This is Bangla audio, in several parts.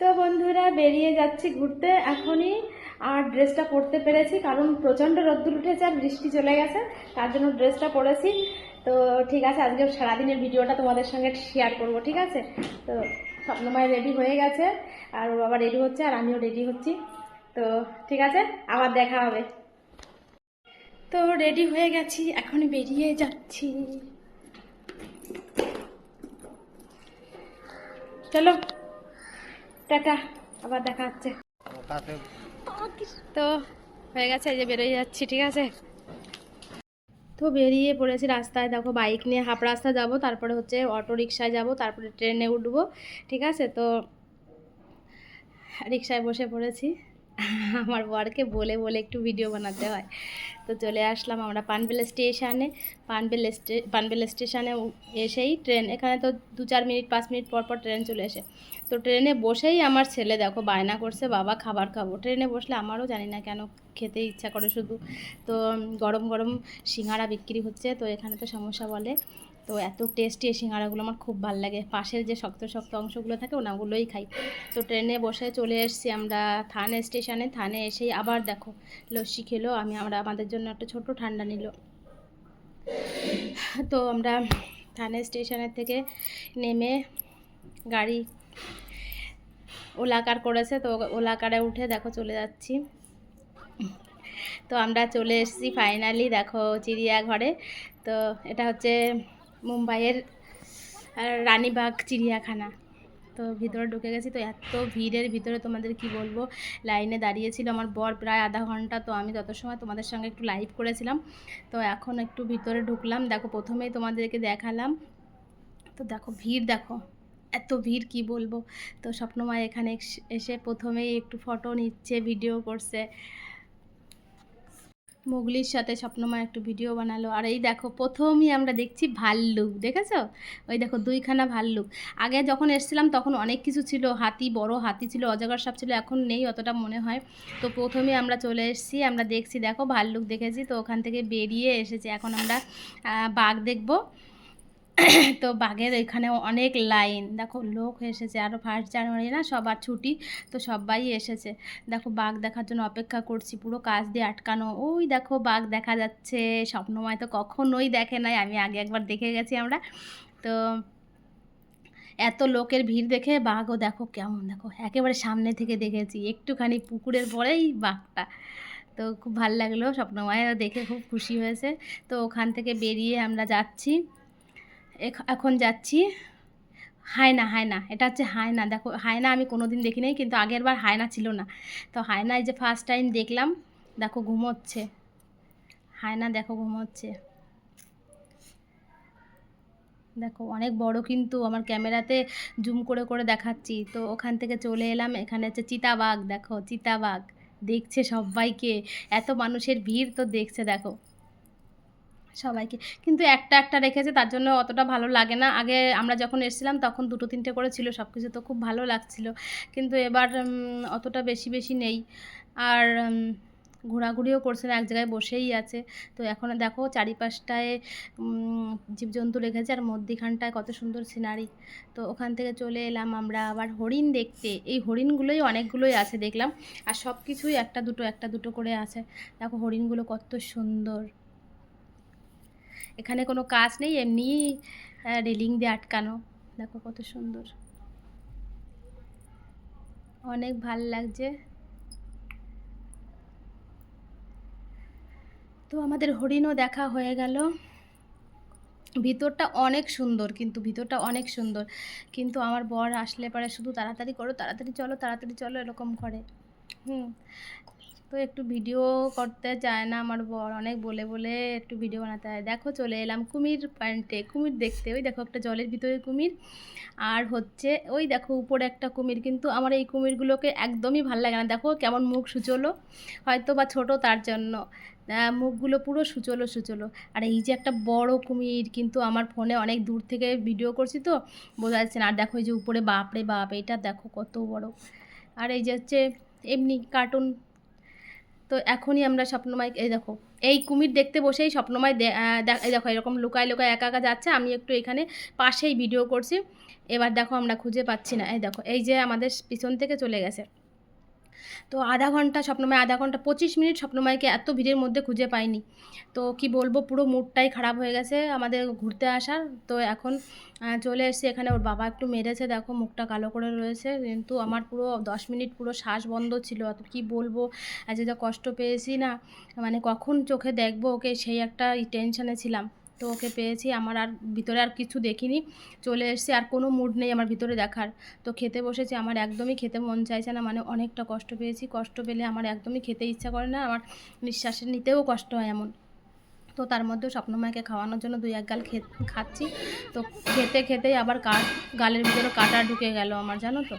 তো বন্ধুরা, বেরিয়ে যাচ্ছি ঘুরতে। এখনই আর ড্রেসটা পরতে পেরেছি, কারণ প্রচণ্ড রোদ্দুর উঠেছে আর বৃষ্টি চলে গেছে, তার জন্য ড্রেসটা পরেছি। তো ঠিক আছে, আজকে সারাদিনের ভিডিওটা তোমাদের সঙ্গে শেয়ার করব, ঠিক আছে? তো স্বপ্নময় রেডি হয়ে গেছে, আর ও বাবা রেডি হচ্ছে, আর আমিও রেডি হচ্ছি। তো ঠিক আছে, আবার দেখা হবে। তো রেডি হয়ে গেছি এখন বেরিয়ে যাচ্ছি। চলো। টাটা, আবার দেখা হচ্ছে। তো হয়ে গেছে যে বেরোয় যাচ্ছি, ঠিক আছে? তো বেরিয়ে পড়েছি রাস্তায়, দেখো বাইক নিয়ে হাফ রাস্তা যাব, তারপরে হচ্ছে অটো রিক্সায় যাব, তারপরে ট্রেনে উঠবো, ঠিক আছে? তো রিক্সায় বসে পড়েছি। আমার বরকে বলে বলে একটু ভিডিও বানাতে হয়। তো চলে আসলাম আমরা পানবেল স্টেশনে পানবেল স্টে পানবেল স্টেশনে এসেই ট্রেন এখানে তো দু চার মিনিট, পাঁচ মিনিট পর পর ট্রেন চলে আসে। তো ট্রেনে বসেই আমার ছেলে দেখো বায়না করছে, বাবা, খাবার খাব। ট্রেনে বসলে আমারও জানি না কেন খেতে ইচ্ছা করে শুধু। তো, গরম গরম সিঙ্গারা বিক্রি হচ্ছে, তো এখানে তো সমস্যা বলে। তো এত টেস্টি এই সিঙ্গারাগুলো আমার খুব ভালো লাগে। পাশের যে শক্ত শক্ত অংশগুলো থাকে, ওনাগুলোই খাই। তো ট্রেনে বসে চলে এসেছি আমরা থানে স্টেশনে থানে এসেই আবার দেখো, লস্যি খেলো, আমি আমরা আমাদের জন্য একটা ছোট ঠান্ডা নিল। তো আমরা থানে স্টেশনের থেকে নেমে গাড়ি ওলা কার করেছে, তো ওলা কারে উঠে দেখো চলে যাচ্ছি। তো আমরা চলে এসেছি ফাইনালি দেখো চিড়িয়াঘরে। তো এটা হচ্ছে মুম্বাইয়ের রানীবাগ, চিড়িয়াখানা। তো ভিতরে ঢুকে গেছি, তো এত ভিড়ের ভিতরে তোমাদের কি বলব? লাইনে দাঁড়িয়েছিল আমার বর প্রায় আধা ঘণ্টা, তো আমি তত সময় তোমাদের সঙ্গে একটু লাইভ করেছিলাম। তো এখন একটু ভিতরে ঢুকলাম, দেখো প্রথমেই তোমাদেরকে দেখালাম। তো দেখো ভিড়, দেখো, এত ভিড় কি বলব? তো স্বপ্নময় এখানে এসে প্রথমেই একটু ফটো নিচ্ছে ভিডিও করছে। মুগলির সাথে স্বপ্নময় একটু ভিডিও বানালো। আর এই দেখো, প্রথমই আমরা দেখছি ভাল্লুক, দেখেছ? ওই দেখো, দুইখানা ভাল্লুক। আগে যখন এসছিলাম তখন অনেক কিছু ছিল, হাতি, বড় হাতি ছিল, অজাগর সাপ ছিল, এখন নেই অতটা মনে হয়। তো প্রথমে আমরা চলে এসেছি, আমরা দেখছি, দেখো ভাল্লুক দেখেছি, তো ওখান থেকে বেরিয়ে এসেছি। এখন আমরা বাঘ দেখব। তো বাঘের এখানে অনেক লাইন। দেখো, লোক এসেছে। আরও ফার্স্ট জানুয়ারি না, সবার ছুটি, তো সবাই এসেছে। দেখো, বাঘ দেখার জন্য অপেক্ষা করছি। পুরো কাজ দিয়ে আটকানো। ওই দেখো, বাঘ দেখা যাচ্ছে। স্বপ্নময় তো কখনোই দেখে নাই। আমি আগে একবার দেখে গেছি আমরা। তো এত লোকের ভিড় দেখে বাঘও দেখো কেমন। দেখো, একেবারে সামনে থেকে দেখেছি। একটুখানি পুকুরের পরেই বাঘটা। তো খুব ভালো লাগল। স্বপ্নময় দেখে খুব খুশি হয়েছে। তো ওখান থেকে বেরিয়ে আমরা যাচ্ছি। এখন যাচ্ছি। হায়না হায়না, এটা হচ্ছে হায়না। দেখো, হায়না আমি কোনো দিন দেখি নাই কিন্তু আগের বার হায়না ছিল না। তো হায়নায় যে ফার্স্ট টাইম দেখলাম, দেখো ঘুমোচ্ছে। হায়না, দেখো ঘুমোচ্ছে। দেখো, অনেক বড় কিন্তু আমার ক্যামেরাতে জুম করে করে দেখাচ্ছি। তো ওখান থেকে চলে এলাম, এখানে হচ্ছে চিতাবাঘ, দেখো, চিতাবাঘ। দেখছে সবাইকে, এত মানুষের ভিড় তো দেখছে, দেখো। সবাইকে। কিন্তু একটা একটা রেখেছে, তার জন্য অতটা ভালো লাগে না। আগে আমরা যখন এসেছিলাম, তখন দুটো তিনটে করে ছিল সব কিছু তো খুব ভালো লাগছিল। কিন্তু এবার অতটা বেশি বেশি নেই। আর ঘোরাঘুরিও করছে না, এক জায়গায় বসেই আছে। তো এখন দেখো, চারিপাশটায় জীবজন্তু রেখেছে, আর মধ্যিখানটায় কত সুন্দর সিনারি। তো ওখান থেকে চলে এলাম আমরা আবার হরিণ দেখতে। এই হরিণগুলোই অনেকগুলোই আছে, দেখলাম। আর সব কিছুই একটা দুটো একটা দুটো করে আছে। দেখো, হরিণগুলো কত সুন্দর। এখানে কোনো কাজ নেই, এমনি রেলিং দিয়ে আটকানো। দেখো কত সুন্দর। অনেক ভালো লাগছে। তো আমাদের হরিণও দেখা হয়ে গেল। ভিতরটা অনেক সুন্দর, কিন্তু ভিতরটা অনেক সুন্দর। কিন্তু আমার বর আসলে পরে শুধু তাড়াতাড়ি করো, তাড়াতাড়ি চলো তাড়াতাড়ি চলো, এরকম করে। হুম। তো একটু ভিডিও করতে চায় না আমার বর, অনেক বলে বলে একটু ভিডিও বানাতে হয়। দেখো চলে এলাম কুমির পয়েন্টে কুমির দেখতে। ওই দেখো একটা জলের ভিতরে কুমির। আর হচ্ছে ওই দেখো উপরে একটা কুমির, কিন্তু আমার এই কুমিরগুলোকে একদমই ভালো লাগে না। দেখো কেমন মুখ সুচলো, হয়তো বা ছোট তার জন্য। মুখগুলো পুরো সুচলো সুচলো। আর এই যে একটা বড় কুমির, কিন্তু আমার ফোনে অনেক দূর থেকে ভিডিও করছি তো, বোঝা যাচ্ছে না। আর দেখো এই যে উপরে, বাপরে বাপ, এটা দেখো কত বড়। আর এই যে হচ্ছে এমনি কার্টুন তো এখনই আমরা স্বপ্নময় এই দেখো, এই কুমির দেখতে বসেই স্বপ্নময় দেখো, এরকম লুকায় লুকায় একা একা যাচ্ছে, আমি একটু এখানে পাশেই ভিডিও করছি। এবার দেখো আমরা খুঁজে পাচ্ছি না, এই দেখো, এই যে আমাদের পিছন থেকে চলে গেছে। তো আধা ঘণ্টা স্বপ্নময়, আধা ঘণ্টা পঁচিশ মিনিট স্বপ্নময়কে এত ভিড়ের মধ্যে খুঁজে পাইনি। তো কি বলব, পুরো মুডটাই খারাপ হয়ে গেছে আমাদের ঘুরতে আসার। তো এখন চলে এসেছি এখানে, ওর বাবা একটু মেরেছে, দেখো মুখটা কালো করে রয়েছে। কিন্তু আমার পুরো দশ মিনিট পুরো শ্বাস বন্ধ ছিল। অত কি বলব, আজ যা কষ্ট পেয়েছি না। মানে কখন চোখে দেখব ওকে, সেই একটা টেনশনে ছিলাম। তো ওকে পেয়েছি। আমার আর ভিতরে আর কিছু দেখিনি। চলে এসেছি, আর কোনো মুড নেই আমার ভিতরে দেখার। তো খেতে বসেছি, আমার একদমই খেতে মন চাইছে না মানে অনেকটা কষ্ট পেয়েছি। কষ্ট পেলে আমার একদমই খেতে ইচ্ছা করে না, আমার নিঃশ্বাসে নিতেও কষ্ট হয় এমন। তো তার মধ্যেও স্বপ্নময়কে খাওয়ানোর জন্য দুই এক গাল খাচ্ছি। তো খেতে খেতেই আবার কাট গালের ভিতরে কাটা ঢুকে গেল আমার, জানো তো?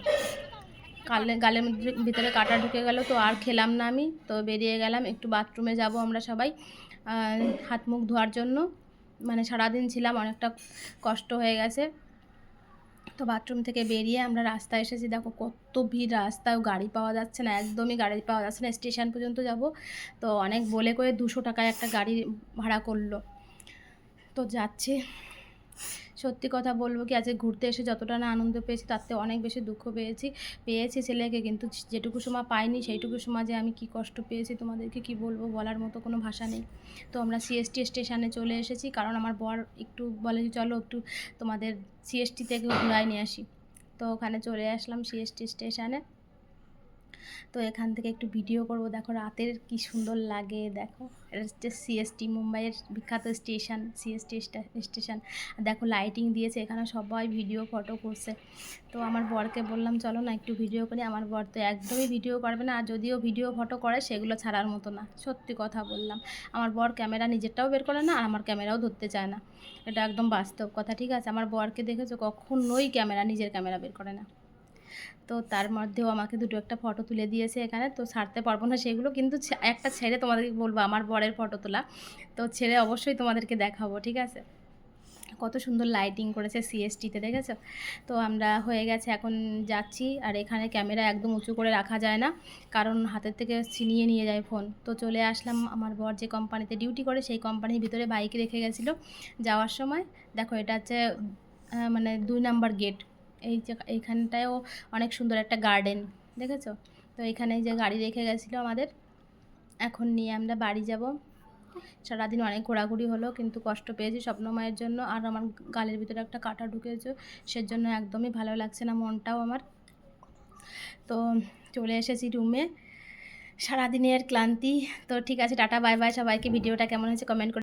গালে গালের ভিতরে কাটা ঢুকে গেল, তো আর খেলাম না আমি। তো বেরিয়ে গেলাম, একটু বাথরুমে যাব আমরা সবাই হাত মুখ ধোয়ার জন্য। মানে সারাদিন ছিলাম, অনেকটা কষ্ট হয়ে গেছে। তো বাথরুম থেকে বেরিয়ে আমরা রাস্তায় এসেছি। দেখো কত ভিড়, রাস্তায় গাড়ি পাওয়া যাচ্ছে না, একদমই গাড়ি পাওয়া যাচ্ছে না। স্টেশন পর্যন্ত যাব। তো অনেক বলে করে দুশো টাকায় একটা গাড়ি ভাড়া করল। তো যাচ্ছি। সত্যি কথা বলব কি, আজকে ঘুরতে এসে যতটা না আনন্দ পেয়েছি, তার থেকে অনেক বেশি দুঃখ পেয়েছি পেয়েছি ছেলেকে, কিন্তু যেটুকু সময় পাইনি, সেইটুকু সময় যে আমি কি কষ্ট পেয়েছি, তোমাদেরকে কি বলব বলার মতো কোনো ভাষা নেই। তো আমরা সিএসটি স্টেশনে চলে এসেছি, কারণ আমার বর একটু বলে যে, চলো একটু তোমাদের সিএসটি থেকে ঘুরাই নিয়ে আসি। তো ওখানে চলে আসলাম সিএসটি স্টেশনে। তো এখান থেকে একটু ভিডিও করব। দেখো রাতের কি সুন্দর লাগে, দেখো। সিএসটি মুম্বাইয়ের বিখ্যাত স্টেশন সিএসটি স্টেশন দেখো লাইটিং দিয়েছে, এখানে সবাই ভিডিও ফটো করছে। তো আমার বরকে বললাম, চলো না একটু ভিডিও করি। আমার বর তো একদমই ভিডিও করবে না, আর যদিও ভিডিও ফটো করে, সেগুলো ছাড়ার মতো না। সত্যি কথা বললাম। আমার বর ক্যামেরা নিজেরটাও বের করে না, আর আমার ক্যামেরাও ধরতে চায় না। এটা একদম বাস্তব কথা, ঠিক আছে? আমার বরকে দেখেছ? কখনোই ক্যামেরা নিজের ক্যামেরা বের করে না। তো তার মধ্যেও আমাকে দুটো একটা ফটো তুলে দিয়েছে এখানে। তো ছাড়তে পারব না সেগুলো, কিন্তু একটা ছেড়ে তোমাদেরকে বলব, আমার বরের ফটো তোলা। তো ছেড়ে অবশ্যই তোমাদেরকে দেখাবো, ঠিক আছে? কত সুন্দর লাইটিং করেছে সিএসটিতে দেখেছ তো আমরা হয়ে গেছে, এখন যাচ্ছি। আর এখানে ক্যামেরা একদম উঁচু করে রাখা যায় না, কারণ হাতের থেকে ছিনিয়ে নিয়ে যায় ফোন তো চলে আসলাম, আমার বর যে কোম্পানিতে ডিউটি করে, সেই কোম্পানির ভিতরে বাইক রেখে গেছিল যাওয়ার সময়। দেখো, এটা হচ্ছে মানে দুই নাম্বার গেট এই যে এইখানটায়ও অনেক সুন্দর একটা গার্ডেন দেখেছ? তো এখানে যে গাড়ি রেখে গেছিল আমাদের, এখন নিয়ে আমরা বাড়ি যাব। সারাদিন অনেক ঘোরাঘুরি হলো, কিন্তু কষ্ট পেয়েছি স্বপ্নময়ের জন্য, আর আমার গালের ভিতরে একটা কাটা ঢুকেছে, সেজন্য একদমই ভালো লাগছে না মনটাও আমার। তো চলে এসেছি রুমে সারাদিনের ক্লান্তি। তো ঠিক আছে, টাটা বাই বাই সবাইকে। ভিডিওটা কেমন হয়েছে কমেন্ট করে